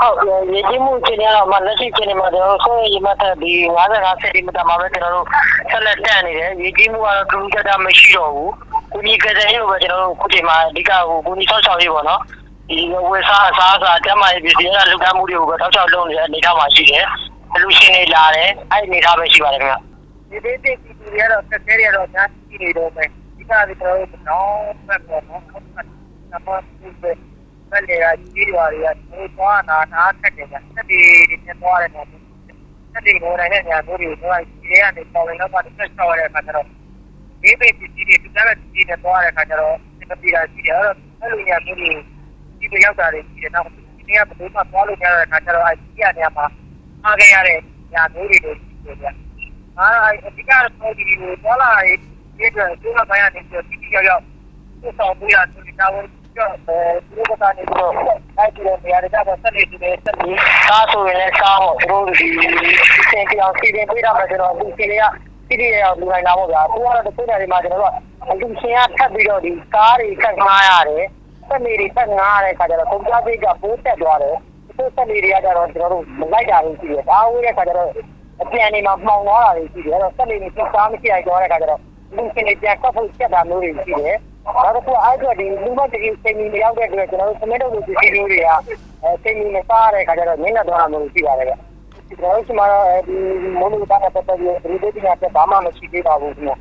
ဟုတ်ရေကြီးမှုအခြေအနေကတော့မလက်ရှိအခြေအနေမှာကျွန်တော်တို့ဆိုရင်ရေမတ်ဒီ55စက်တီမီတာမှာပဲကျွန်တော်တို့ဆက်လက်တက်နေတယ်ရေကြီးမှုကတော့ထူးထူးခြားခြားမရှိတော့ဘူးကုညီကတဲ့ရုပ်ပဲကျွန်တော်တို့ခုချိန်မှာအဓိကဟိုကုညီဆောက်ရှောက်ရေးပေါ့နော်ဒီဝေစားအစားအစာတမ်းမာရေးပြည်စီကလူကမှုတွေကိုပဲတောက်ချောက်လုပ်နေတဲ့အနေအထားမှာရှိတယ်အလူရှင်တွေလာတယ်အဲ့ဒီအနေအထားပဲရှိပါတယ်ခင်ဗျဒီဒေသပြည်သူတွေကတော့တက်သေးရတော့ညာရှိနေတော့မယ်ဒီကနေ့ကျွန်တော်တို့နောင်ဘက်ပေါ်နော်ဆက်ပတ်နမတူပဲ ဆက်လေရာကြီးတွေတွေကဒီသွားနာနာခက်တယ်ဗျဆက်ဒီနေသွားတယ်နော်ဆက်ဒီကိုနိုင်တဲ့ညာတို့တွေတော့ဒီထဲကနေပေါ်ဝင်တော့ပါတက်ချောရတဲ့အခါကျတော့ဒီပေပြည်တွေသူကလည်းဒီနဲ့သွားတဲ့အခါကျတော့ဒီပြည်ရာရှိတယ်အဲ့တော့အဲ့လိုညာတို့တွေဒီတွေရောက်တာတွေရှိတယ်နောက်ဒီနေ့ကဘယ်လိုမှသွားလို့မရတဲ့အခါကျတော့အဲ့ဒီကနေမှာအားခဲ့ရတဲ့ညာတို့တွေတို့ရှိတယ်ဗျအာအဓိကတော့ဒီလိုပေါ်လာရေးဒီကတော့သူကပိုင်းကနေပြီးတိတိယောက်ယောက်သူ့ဆောင်ပြရသူဒီနာဝင် ကျော်အဲသူတို့ကနေပြီးတော့အဲ့ဒီတော့နေရာကတော့ဆက်နေသူတွေဆက်နေကားဆိုရင်လည်းကားပေါ့သူတို့ဒီစင်ပြောင်စီစဉ်ပေးတာမှကျွန်တော်ဒီစင်တွေကတိတိကျကျလူနိုင်တာပေါ့ဗျာသူကတော့တစ်ခုတည်းဒီမှာကျွန်တော်တို့ကအလူရှင်ကထပ်ပြီးတော့ဒီကားတွေဆက်ငားရတယ်ဆက်နေတွေဆက်ငားရတဲ့ခါကျတော့ကုန်ကြပိတ်ကပိုးတက်သွားတယ်သူဆက်နေတွေကကျတော့ကျွန်တော်တို့မလိုက်တာလို့ရှိတယ်ဒါဝေးတဲ့ခါကျတော့အပြန်နေမှာမှောင်သွားတာတွေရှိတယ်အဲ့တော့ဆက်နေနေစကားမရှိလိုက်တော့တဲ့ခါကျတော့ လူရှင်တွေပြန်ကောက်ဖို့ချက်တာမျိုးတွေရှိတယ်နောက်တစ်ခုအဲ့အတွက်ဒီလူမတကြီးစိတ်မီမရောက်တဲ့အတွက်ကျွန်တော်တို့စမစ်တို့လိုပစ္စည်းမျိုးတွေကအဲစိတ်မီမစားတဲ့ခါကျတော့ညနေသွားတာမျိုးရှိပါတယ်ဗျကျွန်တော်တို့ဒီမှာဒီမိုးလူသားနဲ့ပတ်သက်ပြီးဒီဒေသကဘာမှမရှိသေးပါဘူးခင်ဗျ